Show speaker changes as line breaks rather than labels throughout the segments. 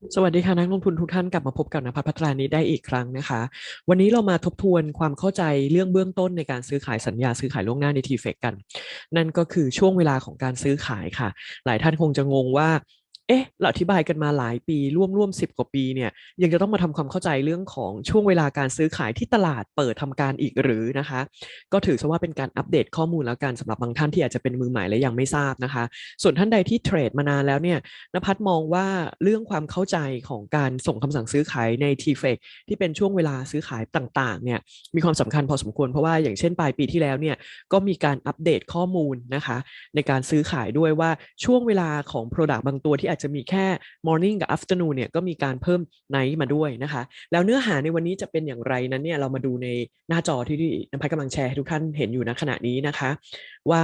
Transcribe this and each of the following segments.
สวัสดีค่ะนักลงทุนทุกท่านกลับมาพบกับนภัทรพัฒรานี้ได้อีกครั้งนะคะ วันนี้เรามาทบทวนความเข้าใจเรื่องเบื้องต้นในการซื้อขายสัญญาซื้อขายล่วงหน้าในทีเฟกกัน นั่นก็คือช่วงเวลาของการซื้อขายค่ะ หลายท่านคงจะงงว่า เอ๊ะเราอธิบายกันมาหลายปีร่วมร่วมสิบกว่าปีเนี่ยยังจะต้องมาทำความเข้าใจเรื่องของช่วงเวลาการซื้อขายที่ตลาดเปิดทำการอีกหรือนะคะ ก็ถือซะว่าเป็นการอัปเดตข้อมูลแล้วกันสำหรับบางท่านที่อาจจะเป็นมือใหม่และยังไม่ทราบนะคะ ส่วนท่านใดที่เทรดมานานแล้วเนี่ยนภัทรมองว่าเรื่องความเข้าใจของการส่งคำสั่งซื้อขายใน t f e c ที่เป็นช่วงเวลาซื้อขายต่างๆเนี่ยมีความสำคัญพอสมควรเพราะว่าอย่างเช่นปลายปีที่แล้วเนี่ยก็มีการอัปเดตข้อมูลนะคะ ในการซื้อขายด้วยว่าช่วงเวลาของ Product บางตัวที่อาจจะมีแค่ morning กับ afternoon เนี่ยก็มีการเพิ่ม night มาด้วยนะคะ แล้วเนื้อหาในวันนี้จะเป็นอย่างไรนั้นเนี่ยเรามาดูในหน้าจอที่น้ำพัดกำลังแชร์ให้ทุกท่านเห็นอยู่ณขณะนี้นะคะ ว่า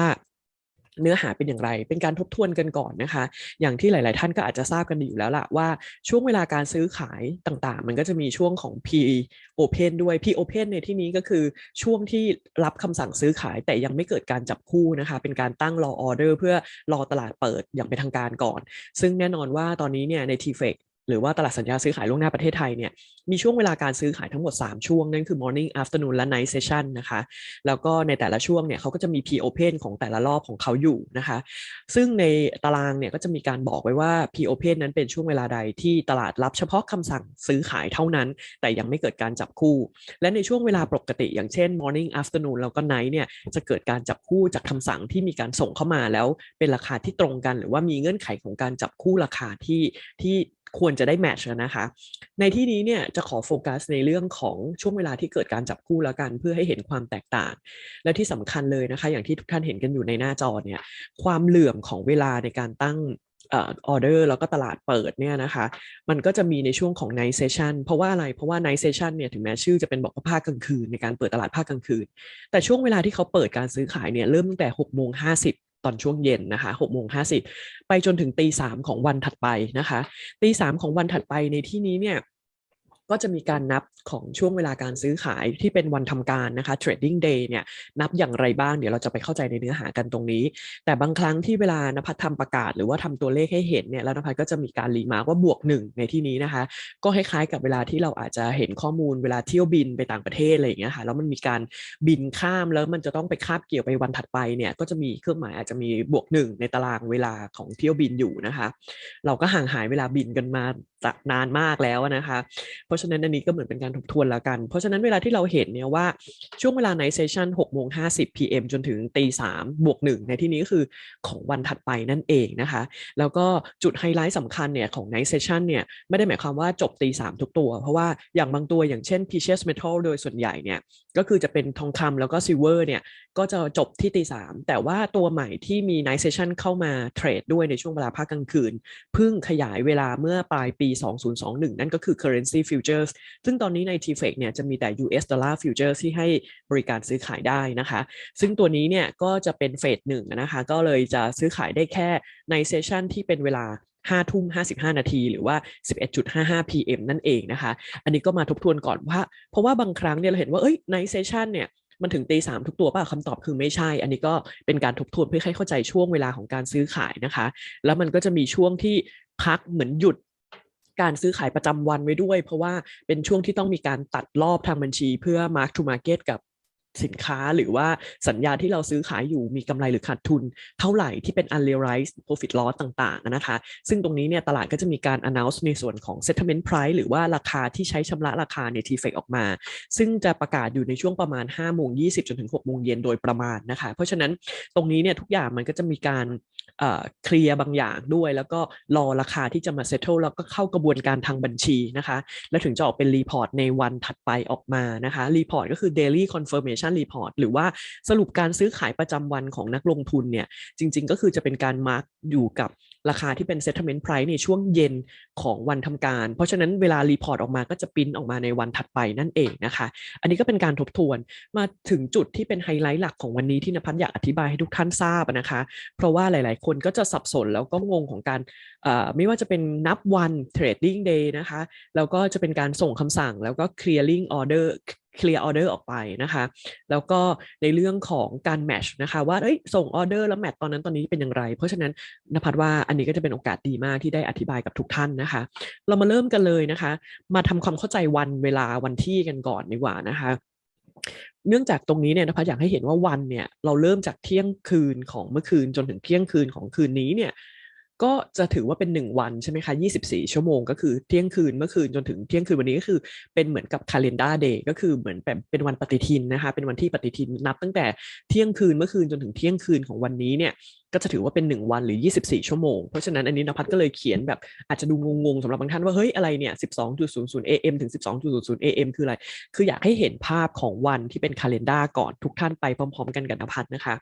เนื้อหาเป็นอย่างไร เป็นการทบทวนกันก่อนนะคะ อย่างที่หลาย ๆ ท่านก็อาจจะทราบกันดีอยู่แล้วล่ะว่าช่วงเวลาการซื้อขายต่างๆ มันก็จะมีช่วงของ P Open ด้วย P Open ในที่นี้ก็คือช่วงที่รับคำสั่งซื้อขายแต่ยังไม่เกิดการจับคู่นะคะ เป็นการตั้งรอออเดอร์เพื่อรอตลาดเปิดอย่างเป็นทางการก่อน ซึ่งแน่นอนว่าตอนนี้เนี่ยใน t f e c หรือว่าตลาดสัญญาซื้อขายล่วงหน้าประเทศไทยเนี่ยมีช่วงเวลาการซื้อขายทั้งหมด 3 ช่วง นั่นคือ morning afternoon และ night session นะคะแล้วก็ในแต่ละช่วงเนี่ยเขาก็จะมี p open ของแต่ละรอบของเขาอยู่นะคะซึ่งในตารางเนี่ยก็จะมีการบอกไว้ว่า p open นั้นเป็นช่วงเวลาใดที่ตลาดรับเฉพาะคำสั่งซื้อขายเท่านั้น แต่ยังไม่เกิดการจับคู่ และในช่วงเวลาปกติ อย่างเช่น morning afternoon แล้วก็ night เนี่ยจะเกิดการจับคู่จากคำสั่งที่มีการส่งเข้ามาแล้วเป็นราคาที่ตรงกัน หรือว่ามีเงื่อนไขของการจับคู่ราคาที่ที่ ควรจะได้แมทช์นะคะ ในที่นี้เนี่ยจะขอโฟกัสในเรื่องของช่วงเวลาที่เกิดการจับคู่แล้วกัน เพื่อให้เห็นความแตกต่าง และที่สำคัญเลยนะคะ อย่างที่ทุกท่านเห็นกันอยู่ในหน้าจอเนี่ยความเหลื่อมของเวลาในการตั้งออเดอร์แล้วก็ตลาดเปิดเนี่ยนะคะ มันก็จะมีในช่วงของ night session เพราะว่าอะไร เพราะว่า night session เนี่ยถึงแม้ชื่อจะเป็นบอกว่าภาคกลางคืนในการเปิดตลาดภาคกลางคืน แต่ช่วงเวลาที่เขาเปิดการซื้อขายเนี่ยเริ่มตั้งแต่6โมง50 ตอนช่วงเย็นนะคะหกโมงห้าสิบไปจนถึงตีสามของวันถัดไปนะคะตีสามของวันถัดไปในที่นี้เนี่ย ก็จะมีการนับของช่วงเวลาการซื้อขายที่เป็นวันทำการนะคะ trading day เนี่ยนับอย่างไรบ้างเดี๋ยวเราจะไปเข้าใจในเนื้อหากันตรงนี้ แต่บางครั้งที่เวลานภัทรทำประกาศ หรือว่าทำตัวเลขให้เห็นเนี่ยแล้วนภัทรก็จะมีการรีมาร์กว่าบวกหนึ่งในที่นี้นะคะ ก็คล้ายๆกับเวลาที่เราอาจจะเห็นข้อมูลเวลาเที่ยวบินไปต่างประเทศอะไรอย่างเงี้ยค่ะแล้วมันมีการบินข้ามแล้วมันจะต้องไปคาบเกี่ยวไปวันถัดไปเนี่ยก็จะมีเครื่องหมายอาจจะมีบวกหนึ่งในตารางเวลาของเที่ยวบินอยู่นะคะ เราก็ห่างหายเวลาบินกันมาจากนานมากแล้วนะคะเพราะราะฉะนั้นอันนี้ก็เหมือนเป็นการทบทวนแล้วกัน เพราะฉะนั้นเวลาที่เราเห็นเนี่ยว่าช่วงเวลาในเซสชัน6โมง50 PM จนถึงตี3บวก1ในที่นี้ก็คือของวันถัดไปนั่นเองนะคะ แล้วก็จุดไฮไลท์สำคัญเนี่ยของในเซสชันเนี่ยไม่ได้หมายความว่าจบตี3ทุกตัว เพราะว่าอย่างบางตัวอย่างเช่น precious metal โดยส่วนใหญ่เนี่ยก็คือจะเป็นทองคำแล้วก็ซิลเวอร์เนี่ยก็จะจบที่ตีสามแต่ว่าตัวใหม่ที่มี night session เข้ามาเทรดด้วยในช่วงเวลาภาคกลางคืนเพิ่งขยายเวลาเมื่อปลายปี 2021 นั่นก็คือ currency futures ซึ่งตอนนี้ใน t f e เนี่ยจะมีแต่ US dollar futures ที่ให้บริการซื้อขายได้นะคะ ซึ่งตัวนี้เนี่ยก็จะเป็นเฟสหนึ่งนะคะก็เลยจะซื้อขายได้แค่ในเซสชันที่เป็นเวลา5ทุ่ม55 นาที หรือว่า 11.55 PM นั่นเองนะคะ อันนี้ก็มาทบทวนก่อนว่า เพราะว่าบางครั้งเนี่ยเราเห็นว่า เอ้ยในเซสชันเนี่ยมันถึงตีสามทุกตัวป่ะคำตอบคือไม่ใช่ อันนี้ก็เป็นการทบทวนเพื่อให้เข้าใจช่วงเวลาของการซื้อขายนะคะ แล้วมันก็จะมีช่วงที่พักเหมือนหยุด การซื้อขายประจำวันไว้ด้วย เพราะว่าเป็นช่วงที่ต้องมีการตัดรอบทางบัญชีเพื่อ mark to market กับสินค้าหรือว่าสัญญาที่เราซื้อขายอยู่มีกำไรหรือขาดทุน เท่าไหร่ที่เป็น unrealized profit loss ต่างๆนะคะ ซึ่งตรงนี้เนี่ยตลาดก็จะมีการ announce ในส่วนของ settlement price หรือว่าราคาที่ใช้ชำระราคาใน t f e c ออกมา ซึ่งจะประกาศอยู่ในช่วงประมาณ5โมง20จนถึง6โมงเย็นโดยประมาณนะคะ เพราะฉะนั้นตรงนี้เนี่ยทุกอย่างมันก็จะมีการ เคลียร์บางอย่างด้วย แล้วก็รอราคาที่จะมาเซ็ตเทิลแล้วก็เข้ากระบวนการทางบัญชีนะคะ แล้วถึงจะออกเป็นรีพอร์ตในวันถัดไปออกมานะคะรีพอร์ตก็คือ daily confirmation report หรือว่าสรุปการซื้อขายประจำวันของนักลงทุนเนี่ยจริง ๆ ก็คือจะเป็นการมาร์กอยู่กับราคาที่เป็น settlement price ในช่วงเย็นของวันทำการ เพราะฉะนั้นเวลารีพอร์ตออกมาก็จะปิ้นออกมาในวันถัดไปนั่นเองนะคะ อันนี้ก็เป็นการทบทวนมาถึงจุดที่เป็นไฮไลท์หลักของวันนี้ที่นภัสอยากอธิบายให้ทุกท่านทราบนะคะ เพราะว่าหลาย ๆ คนก็จะสับสนแล้วก็งงของการไม่ว่าจะเป็นนับวัน trading day นะคะ แล้วก็จะเป็นการส่งคำสั่งแล้วก็ clearing order clear order ออกไปนะคะ แล้วก็ในเรื่องของการแมชนะคะว่าเอ้ยส่งออเดอร์แล้วแมทตอนนั้นตอนนี้เป็นอย่างไร เพราะฉะนั้นนภัสว่าอันนี้ก็จะเป็นโอกาสดีมากที่ได้อธิบายกับทุกท่านนะคะ เรามาเริ่มกันเลยนะคะ มาทำความเข้าใจวันเวลาวันที่กันก่อนดีกว่านะคะเนื่องจากตรงนี้เนี่ยนภัสอยากให้เห็นว่าวันเนี่ยเราเริ่มจากเที่ยงคืนของเมื่อคืนจนถึงเที่ยงคืนของคืนนี้เนี่ย ก็จะถือว่าเป็น 1 วันใช่ไหมคะ 24 ชั่วโมงก็คือเที่ยงคืนเมื่อคืนจนถึงเที่ยงคืนวันนี้ก็คือเป็นเหมือนกับ calendar day ก็คือเหมือนแบบเป็นวันปฏิทินนะคะ เป็นวันที่ปฏิทินนับตั้งแต่เที่ยงคืนเมื่อคืนจนถึงเที่ยงคืนของวันนี้เนี่ยก็จะถือว่าเป็น 1 วันหรือ 24 ชั่วโมง เพราะฉะนั้นอันนี้นภัสก็เลยเขียนแบบอาจจะดูงงๆสำหรับบางท่านว่า เฮ้ย อะไรเนี่ย 12.00 am ถึง 12.00 am คืออะไร คืออยากให้เห็นภาพของวันที่เป็น calendar ก่อนทุกท่านไปพร้อม ๆ กันกับนภัสนะคะ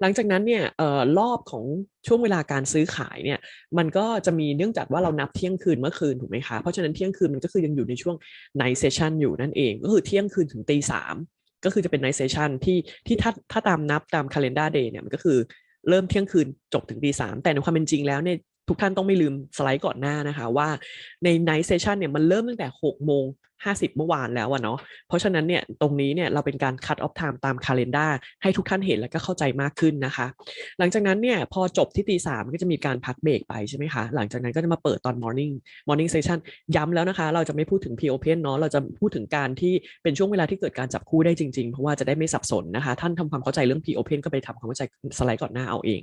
หลังจากนั้นเนี่ยออรอบของช่วงเวลาการซื้อขายเนี่ยมันก็จะมีเนื่องจากว่าเรานับเที่ยงคืนเมื่อคืนถูกไหมคะ เพราะฉะนั้นเที่ยงคืนมันก็คือยังอยู่ในช่วง night session อยู่นั่นเอง ก็คือเที่ยงคืนถึงตีสามก็คือจะเป็น night session ที่ที่ถ้าถ้าตามนับตาม calendar day เนี่ยมันก็คือ เริ่มเที่ยงคืนจบถึงตีสามแต่ในความเป็นจริงแล้วเนี่ย ทุกท่านต้องไม่ลืมสไลด์ก่อนหน้านะคะว่าใน night session เนี่ยมันเริ่มตั้งแต่ 6 โมง 50 เมื่อวานแล้วอะเนาะเพราะฉะนั้นเนี่ยตรงนี้เนี่ยเราเป็นการ cut off time ตาม calendar ให้ทุกท่านเห็นแล้วก็เข้าใจมากขึ้นนะคะ หลังจากนั้นเนี่ยพอจบที่ตีสามก็จะมีการพักเบรกไปใช่ไหมคะหลังจากนั้นก็จะมาเปิดตอน morning morning session ย้ำแล้วนะคะ เราจะไม่พูดถึง p-open เนาะเราจะพูดถึงการที่เป็นช่วงเวลาที่เกิดการจับคู่ได้จริงๆ เพราะว่าจะได้ไม่สับสนนะคะ ท่านทำความเข้าใจเรื่อง p-open ก็ไปทำความเข้าใจสไลด์ก่อนหน้าเอาเอง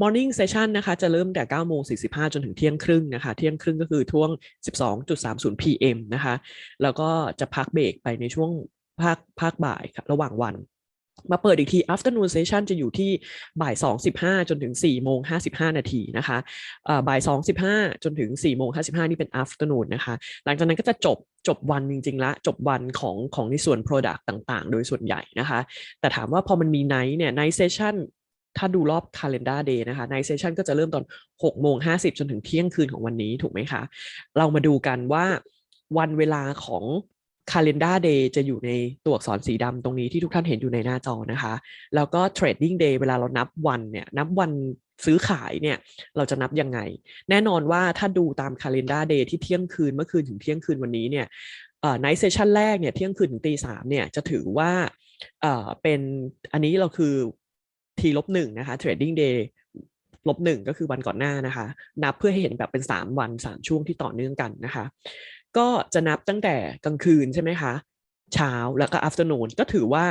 Morning Session นะคะจะเริ่มแต่9โมง45 จนถึงเที่ยงครึ่งนะคะ เที่ยงครึ่งก็คือช่วง 12.30 PM นะคะ แล้วก็จะพักเบรกไปในช่วงภาคภาคบ่ายค่ะระหว่างวัน มาเปิดอีกที afternoon session จะอยู่ที่บ่าย2.15 จนถึง4โมง55 นาทีนะคะบ่าย2.15 จนถึง4โมง55 นี่เป็น afternoon นะคะ หลังจากนั้นก็จะจบจบวันจริงๆละจบวันของของในส่วน product ต่างๆ โดยส่วนใหญ่นะคะ แต่ถามว่าพอมันมี night เนี่ย night session ถ้าดูรอบ calendar day นะคะ night session ก็จะเริ่มตอน6โมง50 จนถึงเที่ยงคืนของวันนี้ถูกไหมคะ เรามาดูกันว่าวันเวลาของ calendar day จะอยู่ในตัวอักษรสีดำตรงนี้ที่ทุกท่านเห็นอยู่ในหน้าจอนะคะ แล้วก็ trading day เวลาเรานับวันเนี่ยนับวันซื้อขายเนี่ยเราจะนับยังไง แน่นอนว่าถ้าดูตาม calendar day ที่เที่ยงคืนเมื่อคืนถึงเที่ยงคืนวันนี้เนี่ยเอ่อ night session แรกเนี่ยเที่ยงคืนถึงตีสามเนี่ยจะถือว่าเป็นอันนี้เราคือ t ลบหนึ่งนะคะ trading day ลบหนึ่งก็คือวันก่อนหน้านะคะ นับเพื่อให้เห็นแบบเป็น 3 วัน 3 ช่วงที่ต่อเนื่องกันนะคะ ก็จะนับตั้งแต่กลางคืนใช่ไหมคะ เช้าแล้วก็ afternoon ก็ถือว่า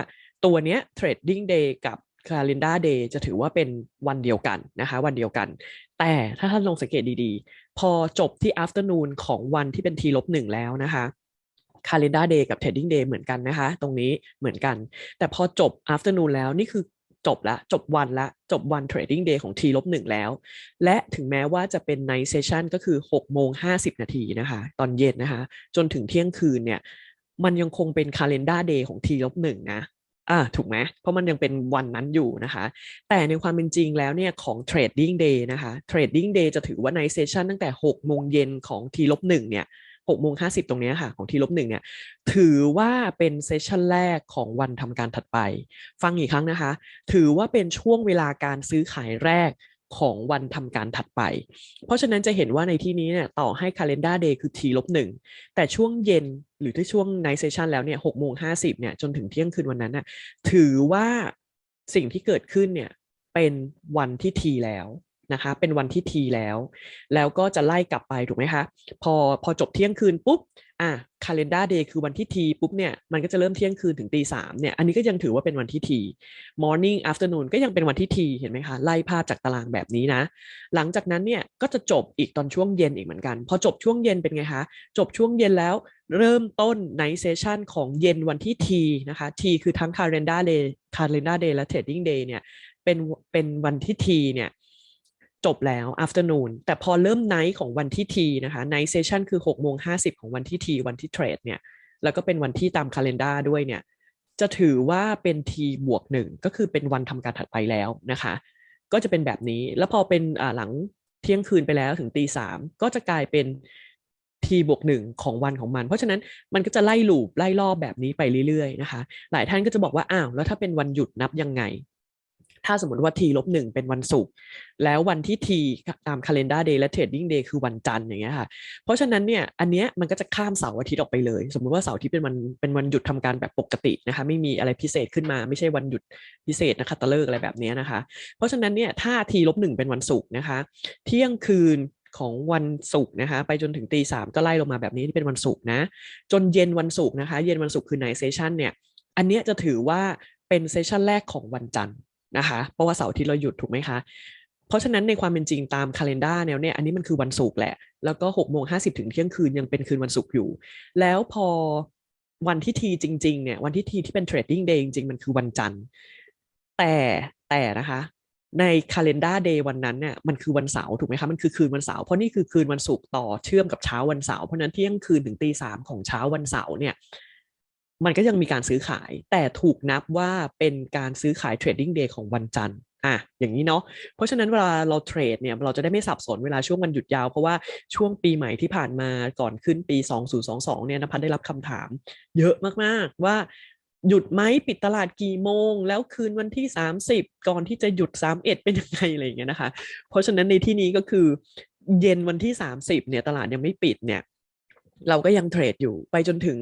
ตัวเนี้ย trading day กับ calendar day จะถือว่าเป็นวันเดียวกันนะคะ วันเดียวกัน แต่ถ้าท่านลองสังเกตดีๆ พอจบที่ afternoon ของวันที่เป็น t ลบหนึ่งแล้วนะคะ calendar day กับ trading day เหมือนกันนะคะ ตรงนี้เหมือนกัน แต่พอจบ afternoon แล้วนี่คือ จบละจบวันละจบวัน trading day ของ T ลบหนึ่งแล้ว และถึงแม้ว่าจะเป็น night session ก็คือ6โมง50 นาทีนะคะ ตอนเย็นนะคะ จนถึงเที่ยงคืนเนี่ย มันยังคงเป็น calendar day ของ T ลบหนึ่งนะอ่าถูกไหมเพราะมันยังเป็นวันนั้นอยู่นะคะ แต่ในความเป็นจริงแล้วเนี่ยของ trading day นะคะ trading day จะถือว่า night session ตั้งแต่6โมงเย็นของ T ลบหนึ่งเนี่ย 6โมง50ตรงนี้ค่ะ ของทีลบหนึ่งเนี่ย ถือว่าเป็นเซสชันแรกของวันทำการถัดไป ฟังอีกครั้งนะคะ ถือว่าเป็นช่วงเวลาการซื้อขายแรกของวันทำการถัดไป เพราะฉะนั้นจะเห็นว่าในที่นี้เนี่ยต่อให้ calendar day คือ t ลบหนึ่งแต่ช่วงเย็นหรือที่ช่วง night session แล้วเนี่ย6โมง50เนี่ยจนถึงเที่ยงคืนวันนั้นน่ะถือว่าสิ่งที่เกิดขึ้นเนี่ยเป็นวันที่ t แล้ว นะคะเป็นวันที่ทีแล้ว แล้วก็จะไล่กลับไปถูกไหมคะ พอพอจบเที่ยงคืนปุ๊บอะ calendar day คือวันที่ทีปุ๊บเนี่ยมันก็จะเริ่มเที่ยงคืนถึงตีสามเนี่ยอันนี้ก็ยังถือว่าเป็นวันที่ที morning afternoon ก็ยังเป็นวันที่ทีเห็นไหมคะไล่ภาพจากตารางแบบนี้นะ หลังจากนั้นเนี่ยก็จะจบอีกตอนช่วงเย็นอีกเหมือนกัน พอจบช่วงเย็นเป็นไงคะ จบช่วงเย็นแล้วเริ่มต้น night session ของเย็นวันที่ทีนะคะทีคือทั้ง calendar day calendar day และ trading day เนี่ยเป็นเป็นวันที่ทีเนี่ย จบแล้ว afternoon แต่พอเริ่ม night ของวันที่ T นะคะ night session คือ6โมง50 ของวันที่ T วันที่เทรดเนี่ย แล้วก็เป็นวันที่ตาม calendar ด้วยเนี่ย จะถือว่าเป็น T บวกหนึ่งก็คือเป็นวันทำการถัดไปแล้วนะคะ ก็จะเป็นแบบนี้ แล้วพอเป็นหลังเที่ยงคืนไปแล้วถึงตีสามก็จะกลายเป็น t บวกหนึ่งของวันของมัน เพราะฉะนั้นมันก็จะไล่ลูปไล่รอบแบบนี้ไปเรื่อยๆนะคะ หลายท่านก็จะบอกว่าอ้าวแล้วถ้าเป็นวันหยุดนับยังไง ถ้าสมมติว่า t ลบหนึ่งเป็นวันศุกร์แล้ววันที่ t ตาม calendar day และ trading day คือวันจันทร์อย่างเงี้ยค่ะ เพราะฉะนั้นเนี่ยอันเนี้ยมันก็จะข้ามเสาร์อาทิตย์ออกไปเลย สมมุติว่าเสาร์อาทิตย์เป็นวันเป็นวันหยุดทำการแบบปกตินะคะ ไม่มีอะไรพิเศษขึ้นมา ไม่ใช่วันหยุดพิเศษนะคะตะเลิกอะไรแบบเนี้ยนะคะ เพราะฉะนั้นเนี่ยถ้า t ลบหนึ่งเป็นวันศุกร์นะคะ เที่ยงคืนของวันศุกร์นะคะ ไปจนถึงตีสามก็ไล่ลงมาแบบนี้ที่เป็นวันศุกร์นะ จนเย็นวันศุกร์นะคะ เย็นวันศุกร์คือ night session เนี่ย อันเนี้ยจะถือว่าเป็นเซสชันแรกของวันจันทร์ นะคะเพราะว่าเสาร์ที่เราหยุดถูกไหมคะ เพราะฉะนั้นในความเป็นจริงตามคาล endar แนวเนี่ยอันนี้มันคือวันศุกร์แหละ แล้วก็6กโมงห้าสิบถึงเที่ยงคืนยังเป็นคืนวันศุกร์อยู่ แล้วพอวันที่ทีจริงๆเนี่ยวันที่ทีที่เป็นเทรดดิ้งเดย์จริงๆ มันคือวันจันทร์ แต่แต่นะคะในคาล endar day วันนั้นเนี่ยมันคือวันเสาร์ถูกไหมคะมันคือคืนวันเสาร์เพราะนี่คือคืนวันศุกร์ต่อเชื่อมกับเช้าวันเสาร์เพราะนั้นเที่ยงคืนถึงตีสามของเช้าวันเสาร์เนี่ย มันก็ยังมีการซื้อขาย แต่ถูกนับว่าเป็นการซื้อขายเทรดดิ้งเดย์ของวันจันทร์อะอย่างนี้เนาะเพราะฉะนั้นเวลาเราเทรดเนี่ยเราจะได้ไม่สับสนเวลาช่วงวันหยุดยาว เพราะว่าช่วงปีใหม่ที่ผ่านมาก่อนขึ้นปี 2022เนี่ยนภัสได้รับคำถาม เยอะมากๆว่าหยุดไหมปิดตลาดกี่โมง แล้วคืนวันที่ 30 ก่อนที่จะหยุด 31 เป็นยังไงอะไรอย่างเงี้ยนะคะ เพราะฉะนั้นในที่นี้ก็คือเย็นวันที่ 30เนี่ยตลาดยังไม่ปิดเนี่ยเราก็ยังเทรดอยู่ไปจนถึง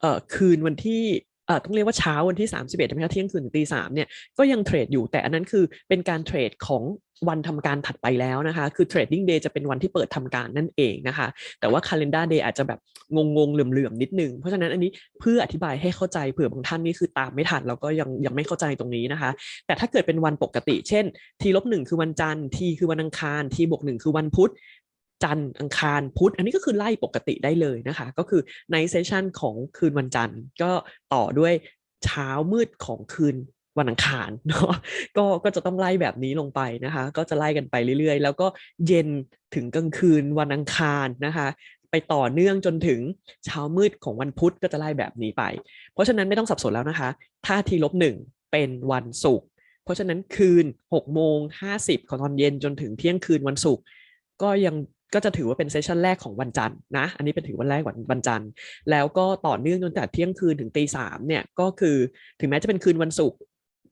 เอ่อคืนวันที่เอ่อต้องเรียกว่าเช้าวันที่ 31ใช่ไหมคะเที่ยงคืนถึงตีสามเนี่ยก็ยังเทรดอยู่แต่อันนั้นคือเป็นการเทรดของวันทำการถัดไปแล้วนะคะ คือ trading day จะเป็นวันที่เปิดทำการนั่นเองนะคะ แต่ว่า calendar day อาจจะแบบงงๆ เหลื่อมๆ นิดนึง เพราะฉะนั้นอันนี้เพื่ออธิบายให้เข้าใจเผื่อบางท่านนี่คือตามไม่ทันแล้วก็ยังยังไม่เข้าใจตรงนี้นะคะ แต่ถ้าเกิดเป็นวันปกติ เช่น t ลบหนึ่งคือวันจันทร์ t คือวันอังคาร t บวกหนึ่งคือวันพุธ จันทร์อังคารพุธอันนี้ก็คือไล่ปกติได้เลยนะคะ ก็คือในเซสชันของคืนวันจันทร์ก็ต่อด้วยเช้ามืดของคืนวันอังคารเนาะก็ก็จะต้องไล่แบบนี้ลงไปนะคะ ก็จะไล่กันไปเรื่อยๆ แล้วก็เย็นถึงกลางคืนวันอังคารนะคะ ไปต่อเนื่องจนถึงเช้ามืดของวันพุธก็จะไล่แบบนี้ไป เพราะฉะนั้นไม่ต้องสับสนแล้วนะคะ ถ้าทีลบหนึ่งเป็นวันศุกร์เพราะฉะนั้นคืน6โมง50ของตอนเย็นจนถึงเที่ยงคืนวันศุกร์ก็ยัง ก็จะถือว่าเป็นเซสชันแรกของวันจันทร์นะ อันนี้เป็นถือวันแรกวันวันจันทร์ แล้วก็ต่อเนื่องจนแต่เที่ยงคืนถึงตีสามเนี่ยก็คือถึงแม้จะเป็นคืนวันศุกร์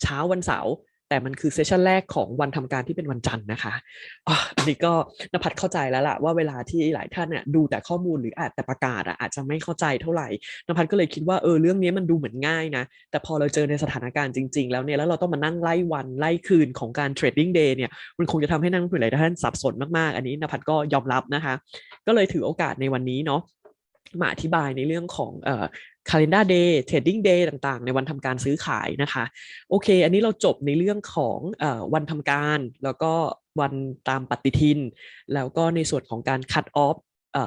เช้าวันเสาร์ แต่มันคือเซสชันแรกของวันทำการที่เป็นวันจันทร์นะคะอันนี้ก็นภัทรเข้าใจแล้วล่ะว่าเวลาที่หลายท่านเนี่ยดูแต่ข้อมูลหรืออาจแต่ประกาศอะอาจจะไม่เข้าใจเท่าไหร่นภัทรก็เลยคิดว่าเออเรื่องนี้มันดูเหมือนง่ายนะ แต่พอเราเจอในสถานการณ์จริง ๆ แล้วเนี่ยแล้วเราต้องมานั่งไล่วันไล่คืนของการเทรดดิ้งเดย์เนี่ยมันคงจะทำให้นักลงทุนหลายท่านสับสนมากๆ อันนี้นภัทรก็ยอมรับนะคะ ก็เลยถือโอกาสในวันนี้เนาะ มาอธิบายในเรื่องของเอ่อ calendar day trading day ต่างๆ ในวันทำการซื้อขายนะคะ โอเค อันนี้เราจบในเรื่องของอวันทำการแล้วก็วันตามปฏิทิน แล้วก็ในส่วนของการ cut off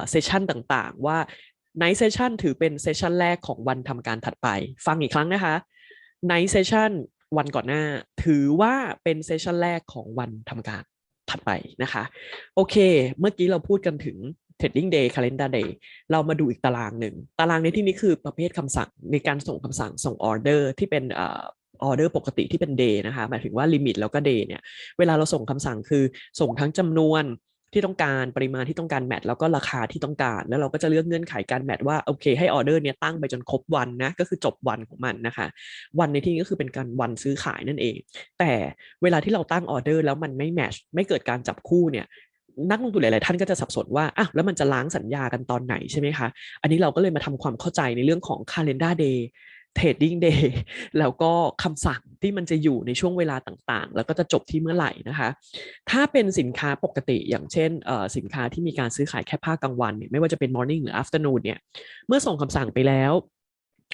เซสชันต่างๆ ว่า night session ถือเป็นเซสชันแรกของวันทำการถัดไป ฟังอีกครั้งนะคะ night session วันก่อนหน้า ถือว่าเป็นเซสชันแรกของวันทำการถัดไปนะคะ โอเค เมื่อกี้เราพูดกันถึง trading day calendar day เรามาดูอีกตารางหนึ่ง ตารางในที่นี้คือประเภทคำสั่งในการส่งคำสั่งส่งออเดอร์ที่เป็นออเดอร์ปกติที่เป็น day นะคะ หมายถึงว่าลิมิตแล้วก็ day เนี่ย เวลาเราส่งคำสั่งคือส่งทั้งจำนวนที่ต้องการปริมาณที่ต้องการแมทแล้วก็ราคาที่ต้องการ แล้วเราก็จะเลือกเงื่อนไขการแมทว่าโอเค ให้ออเดอร์เนี้ยตั้งไปจนครบวันนะก็คือจบวันของมันนะคะ วันในที่นี้ก็คือเป็นการวันซื้อขายนั่นเอง แต่เวลาที่เราตั้งออเดอร์แล้วมันไม่แมทไม่เกิดการจับคู่เนี่ย นักลงทุนหลาย ๆ ท่านก็จะสับสนว่าอะแล้วมันจะล้างสัญญากันตอนไหนใช่ไหมคะ อันนี้เราก็เลยมาทำความเข้าใจในเรื่องของ calendar day trading day แล้วก็คำสั่งที่มันจะอยู่ในช่วงเวลาต่างๆ แล้วก็จะจบที่เมื่อไหร่นะคะ ถ้าเป็นสินค้าปกติอย่างเช่นสินค้าที่มีการซื้อขายแค่ภาคกลางวันเนี่ยไม่ว่าจะเป็น morning หรือ afternoon เนี่ยเมื่อส่งคำสั่งไปแล้ว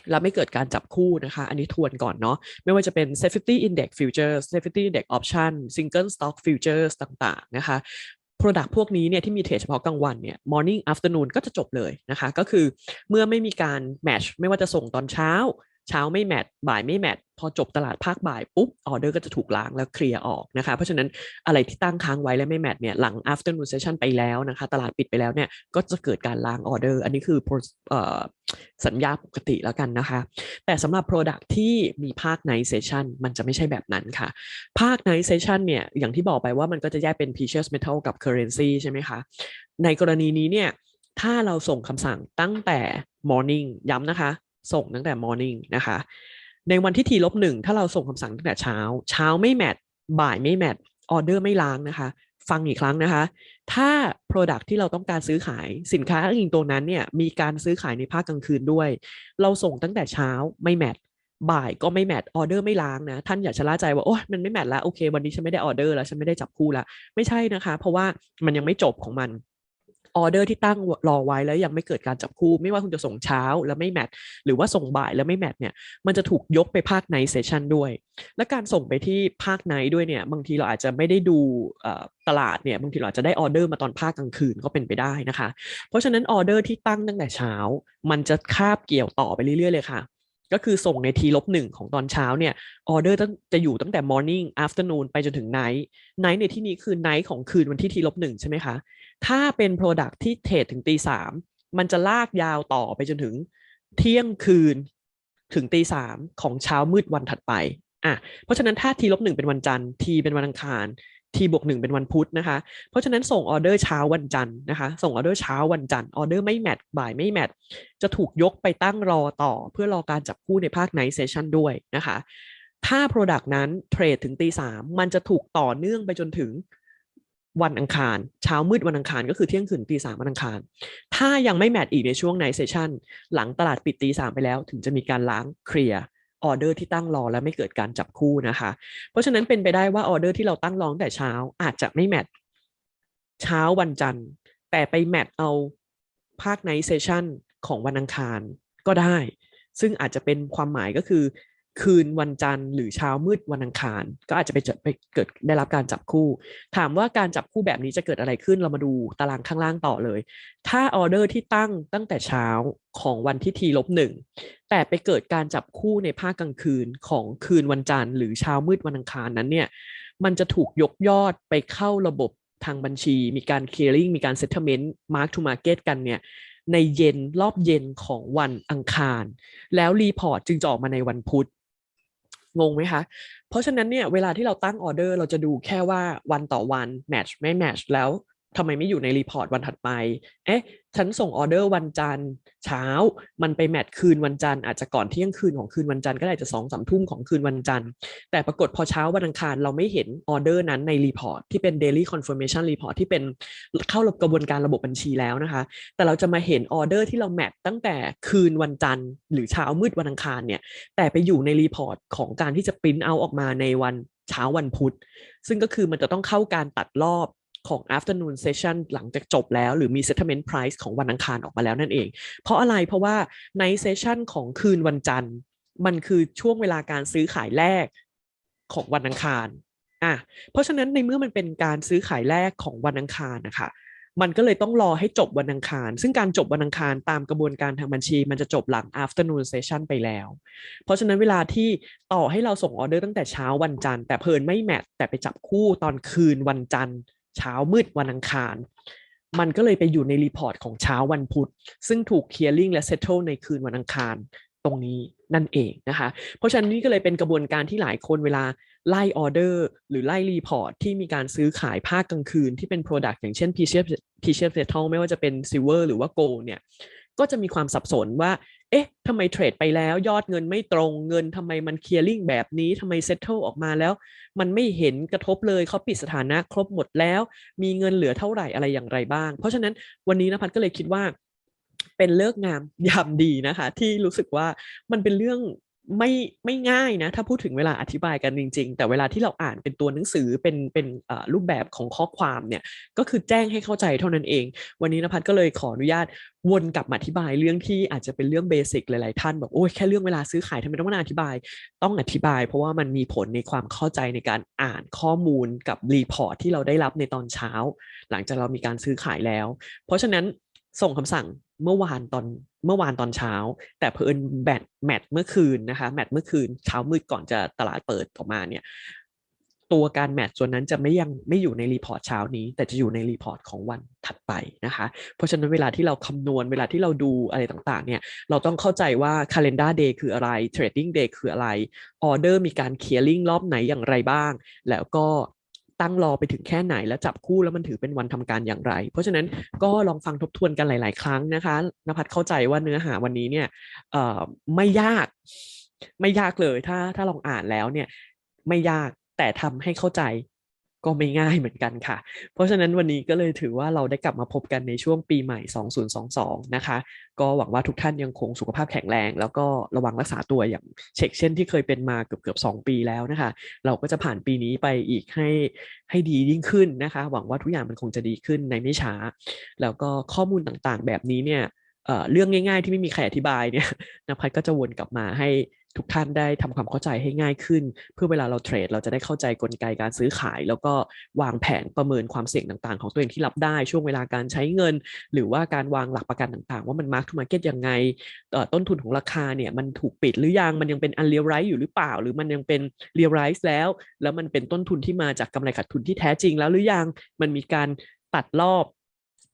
แล้วไม่เกิดการจับคู่นะคะ อันนี้ทวนก่อนเนาะ ไม่ว่าจะเป็น safety index futures safety index option single stock futures ต่างๆ นะคะ Product พวกนี้เนี่ยที่มีเทรดเฉพาะกลางวันเนี่ย morning afternoon ก็จะจบเลยนะคะ ก็คือเมื่อไม่มีการ match ไม่ว่าจะส่งตอนเช้า เช้าไม่แมทบ่ายไม่แมทพอจบตลาดภาคบ่ายปุ๊บออเดอร์ก็จะถูกล้างแล้วเคลียร์ออกนะคะเพราะฉะนั้นอะไรที่ตั้งค้างไว้และไม่แมทเนี่ยหลัง afternoon session ไปแล้วนะคะตลาดปิดไปแล้วเนี่ยก็จะเกิดการล้างออเดอร์ อันนี้คือสัญญาปกติแล้วกันนะคะ แต่สำหรับ Product ที่มีภาค night session มันจะไม่ใช่แบบนั้นค่ะ ภาค night session เนี่ยอย่างที่บอกไปว่ามันก็จะแยกเป็น precious metal กับ currency ใช่ไหมคะในกรณีนี้เนี่ยถ้าเราส่งคำสั่งตั้งแต่ morning ย้ำนะคะ ส่งตั้งแต่ morning นะคะ ในวันที่ทีลบหนึ่งถ้าเราส่งคำสั่งตั้งแต่เช้า เช้าไม่แมทบ่ายไม่แมทออเดอร์ไม่ล้างนะคะ ฟังอีกครั้งนะคะ ถ้า Product ที่เราต้องการซื้อขายสินค้าอ้างอิงตัวนั้นเนี่ยมีการซื้อขายในภาคกลางคืนด้วย เราส่งตั้งแต่เช้าไม่แมทบ่ายก็ไม่แมทออเดอร์ไม่ล้างนะ ท่านอย่าชะล่าใจว่าโอ้มันไม่แมทแล้วโอเค วันนี้ฉันไม่ได้ออเดอร์แล้วฉันไม่ได้จับคู่แล้วไม่ใช่นะคะ เพราะว่ามันยังไม่จบของมัน ออเดอร์ที่ตั้งรอไว้แล้วยังไม่เกิดการจับคู่ไม่ว่าคุณจะส่งเช้าแล้วไม่แมทหรือว่าส่งบ่ายแล้วไม่แมทเนี่ยมันจะถูกยกไปภาคไนท์เซสชันด้วย และการส่งไปที่ภาคไนท์ด้วยเนี่ยบางทีเราอาจจะไม่ได้ดูตลาดเนี่ยบางทีเราอาจจะได้ออเดอร์มาตอนภาคกลางคืนก็เป็นไปได้นะคะ เพราะฉะนั้นออเดอร์ที่ตั้งตั้งแต่เช้า มันจะคาบเกี่ยวต่อไปเรื่อยๆเลยค่ะ ก็คือส่งในทีลบหนึ่งของตอนเช้าเนี่ยออเดอร์จะอยู่ตั้งแต่ morning afternoon ไปจนถึง night night ในที่นี้คือ night ของคืนวันที่ทีลบหนึ่งใช่ไหมคะ ถ้าเป็น Product ที่เทรดถึงตีสามมันจะลากยาวต่อไปจนถึงเที่ยงคืนถึงตีสามของเช้ามืดวันถัดไปอะเพราะฉะนั้นถ้าทีลบหนึ่งเป็นวันจันทร์ทีเป็นวันอังคาร ทีบวกหนึ่งเป็นวันพุธนะคะ เพราะฉะนั้นส่งออเดอร์เช้าวันจันทร์นะคะ ส่งออเดอร์เช้าวันจันทร์ออเดอร์ไม่แมทบ่ายไม่แมทจะถูกยกไปตั้งรอต่อ เพื่อรอการจับคู่ในภาคไนท์เซสชันด้วยนะคะ ถ้า Product นั้นเทรดถึงตีสามมันจะถูกต่อเนื่องไปจนถึงวันอังคาร เช้ามืดวันอังคารก็คือเที่ยงคืนตีสามวันอังคาร ถ้ายังไม่แมทอีกในช่วงไนท์เซสชันหลังตลาดปิดตีสามไปแล้ว ถึงจะมีการล้างเคลียร์ ออเดอร์ที่ตั้งรอและไม่เกิดการจับคู่นะคะ เพราะฉะนั้นเป็นไปได้ว่าออเดอร์ที่เราตั้งรองแต่เช้าอาจจะไม่แมทเช้าวันจันทร์ แต่ไปแมทเอาภาคไนเซสชันของวันอังคารก็ได้ ซึ่งอาจจะเป็นความหมายก็คือ คืนวันจันทร์หรือเช้ามืดวันอังคาร ก็อาจจะไปจไปเกิดได้รับการจับคู่ ถามว่าการจับคู่แบบนี้จะเกิดอะไรขึ้นเรามาดูตารางข้างล่างต่อเลย ถ้าออเดอร์ที่ตั้งตั้งแต่เช้าของวันที่ทีลบหนึ่งแต่ไปเกิดการจับคู่ในภาคกลางคืนของคืนวันจันทร์หรือเช้ามืดวันอังคารนั้นเนี่ยมันจะถูกยกยอดไปเข้าระบบทางบัญชี มีการ clearing มีการ settlement mark to market กันเนี่ยในเย็นรอบเย็นของวันอังคาร แล้วรีพอร์ตจึงจะออกมาในวันพุธ งงไหมคะ เพราะฉะนั้นเนี่ยเวลาที่เราตั้งออเดอร์เราจะดูแค่ว่าวันต่อวันแมทช์ไม่แมทช์แล้ว ทำไมไม่อยู่ในรีพอร์ตวันถัดไป เอ๊ะ ฉันส่งออเดอร์วันจันทร์เช้า มันไปแมทคืนวันจันทร์อาจจะก่อนเที่ยงคืนของคืนวันจันทร์ก็ได้จะสองสามทุ่มของคืนวันจันทร์ แต่ปรากฏพอเช้าวันอังคารเราไม่เห็นออเดอร์นั้นในรีพอร์ตที่เป็น daily confirmation report ที่เป็นเข้าระบบกระบวนการระบบบัญชีแล้วนะคะ แต่เราจะมาเห็นออเดอร์ที่เราแมทตั้งแต่คืนวันจันทร์ หรือเช้ามืดวันอังคารเนี่ย แต่ไปอยู่ในรีพอร์ตของการที่จะปริ้นเอาออกมาในวันเช้าวันพุธ ซึ่งก็คือมันจะต้องเข้าการตัดรอบ ของ afternoon session หลังจากจบแล้ว หรือมี settlement price ของวันอังคารออกมาแล้วนั่นเอง เพราะอะไรเพราะว่า night session ของคืนวันจันทร์ มันคือช่วงเวลาการซื้อขายแรกของวันอังคารอะเพราะฉะนั้นในเมื่อมันเป็นการซื้อขายแรกของวันอังคารนะคะมันก็เลยต้องรอให้จบวันอังคาร ซึ่งการจบวันอังคารตามกระบวนการทางบัญชี มันจะจบหลัง afternoon session ไปแล้ว เพราะฉะนั้นเวลาที่ต่อให้เราส่งออเดอร์ตั้งแต่เช้าวันจันทร์ แต่เพลินไม่แมทแต่ไปจับคู่ตอนคืนวันจันทร์ เช้ามืดวันอังคาร มันก็เลยไปอยู่ในรีพอร์ตของเช้าวันพุธ ซึ่งถูกเคลียร์ลิงและเซตเทิลในคืนวันอังคารตรงนี้นั่นเองนะคะ เพราะฉะนั้นนี่ก็เลยเป็นกระบวนการที่หลายคนเวลาไล่ออเดอร์หรือไล่รีพอร์ตที่มีการซื้อขายภาคกลางคืนที่เป็น Product อย่างเช่น p c f p c f Settle ไม่ว่าจะเป็น Silver หรือว่า Gold เนี่ย ก็จะมีความสับสนว่า เอ๊ะทำไมเทรดไปแล้ว ยอดเงินไม่ตรงเงินทำไมมันเคลียร์ลิงแบบนี้ทำไมเซตเทิลออกมาแล้ว มันไม่เห็นกระทบเลยเขาปิดสถานะครบหมดแล้ว มีเงินเหลือเท่าไหร่อะไรอย่างไรบ้าง เพราะฉะนั้นวันนี้นภัทรก็เลยคิดว่าเป็นเลิกงามยามดีนะคะ ที่รู้สึกว่ามันเป็นเรื่อง ไม่ไม่ง่ายนะ ถ้าพูดถึงเวลาอธิบายกันจริง ๆ แต่เวลาที่เราอ่านเป็นตัวหนังสือเป็นเป็นรูปแบบของข้อความเนี่ยก็คือแจ้งให้เข้าใจเท่านั้นเอง วันนี้นภัทรก็เลยขออนุญาตวนกลับมาอธิบายเรื่องที่อาจจะเป็นเรื่องเบสิกหลายๆท่านบอกโอ้ยแค่เรื่องเวลาซื้อขายทำไมต้องมาอธิบาย ต้องอธิบาย เพราะว่ามันมีผลในความเข้าใจในการอ่านข้อมูลกับรีพอร์ตที่เราได้รับในตอนเช้า หลังจากเรามีการซื้อขายแล้ว เพราะฉะนั้นส่งคำสั่งเมื่อวานตอน เมื่อวานตอนเช้า แต่เพอินแบตแมทเมื่อคืนนะคะแมทเมื่อคืนเช้ามืดก่อนจะตลาดเปิดออกมาเนี่ยตัวการแมทส่วนนั้นจะไม่ยังไม่อยู่ในรีพอร์ตเช้านี้ แต่จะอยู่ในรีพอร์ตของวันถัดไปนะคะ เพราะฉะนั้นเวลาที่เราคำนวณเวลาที่เราดูอะไรต่างๆเนี่ยเราต้องเข้าใจว่า calendar day คืออะไร trading day คืออะไรออเดอร์มีการเคลียร์ลิงรอบไหนอย่างไรบ้าง แล้วก็ ตั้งรอไปถึงแค่ไหน แล้วจับคู่แล้วมันถือเป็นวันทำการอย่างไร เพราะฉะนั้นก็ลองฟังทบทวนกันหลาย ๆ ครั้งนะคะนภัทรเข้าใจว่าเนื้อหาวันนี้เนี่ยไม่ยากไม่ยากเลยถ้าถ้าลองอ่านแล้วเนี่ยไม่ยากแต่ทำให้เข้าใจ ก็ไม่ง่ายเหมือนกันค่ะ เพราะฉะนั้นวันนี้ก็เลยถือว่าเราได้กลับมาพบกันในช่วงปีใหม่ 2022 นะคะ ก็หวังว่าทุกท่านยังคงสุขภาพแข็งแรง แล้วก็ระวังรักษาตัวอย่างเช็คเช่นที่เคยเป็นมาเกือบเกือบสปีแล้วนะคะ เราก็จะผ่านปีนี้ไปอีกให้ให้ดียิ่งขึ้นนะคะ หวังว่าทุกอย่างมันคงจะดีขึ้นในไม่ช้า แล้วก็ข้อมูลต่างๆ แบบนี้เนี่ยเรื่องง่าย ๆ ที่ไม่มีใครอธิบายเนี่ยนภัทรก็จะวนกลับมาให้ ทุกท่านได้ทำความเข้าใจให้ง่ายขึ้น เพื่อเวลาเราเทรด เราจะได้เข้าใจกลไกการซื้อขาย แล้วก็วางแผนประเมินความเสี่ยงต่างๆ ของตัวเองที่รับได้ช่วงเวลาการใช้เงิน หรือว่าการวางหลักประกันต่างๆ ว่ามันมาร์กทูมาร์เก็ตยังไงต้นทุนของราคาเนี่ยมันถูกปิดหรือยังมันยังเป็นอันเรียไรซ์อยู่หรือเปล่า หรือมันยังเป็นเรียไรซ์แล้ว แล้วมันเป็นต้นทุนที่มาจากกำไรขาดทุนที่แท้จริงแล้วหรือยังมันมีการตัดรอบ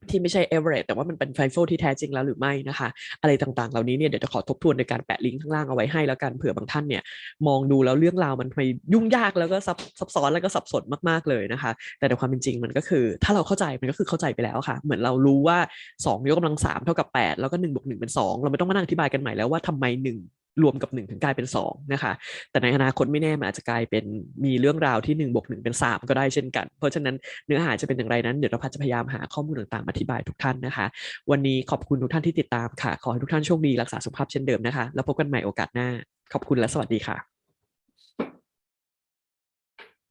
ที่ไม่ใช่ average แต่ว่ามันเป็น FIFO ที่แท้จริงแล้วหรือไม่นะคะ อะไรต่างๆ เหล่านี้เนี่ยเดี๋ยวจะขอทบทวนในการแปะลิงก์ข้างล่างเอาไว้ให้แล้วกันเผื่อบางท่านเนี่ยมองดูแล้วเรื่องราวมันไปยุ่งยากแล้วก็ซับซ้อนแล้วก็สับสนมากๆเลยนะคะ แต่ในความเป็นจริงมันก็คือ ถ้าเราเข้าใจมันก็คือเข้าใจไปแล้วค่ะ เหมือนเรารู้ว่า2ยกกำลัง3เท่ากับ8แล้วก็1บวก1เป็น2 เราไม่ต้องมานั่งอธิบายกันใหม่แล้วว่าทำไม1 รวมกับ1ถึงกลายเป็น2นะคะ แต่ในอนาคตไม่แน่มันอาจจะกลายเป็นมีเรื่องราวที่1บวก1เป็น 3 ก็ได้เช่นกัน เพราะฉะนั้นเนื้อหาจะเป็นอย่างไรนั้นเดี๋ยวเราพัจะพยายามหาข้อมูลต่างๆอธิบายทุกท่านนะคะ วันนี้ขอบคุณทุกท่านที่ติดตามค่ะ ขอให้ทุกท่านโชคดีรักษาสุขภาพเช่นเดิมนะคะ แล้วพบกันใหม่โอกาสหน้า ขอบคุณและสวัสดีค่ะ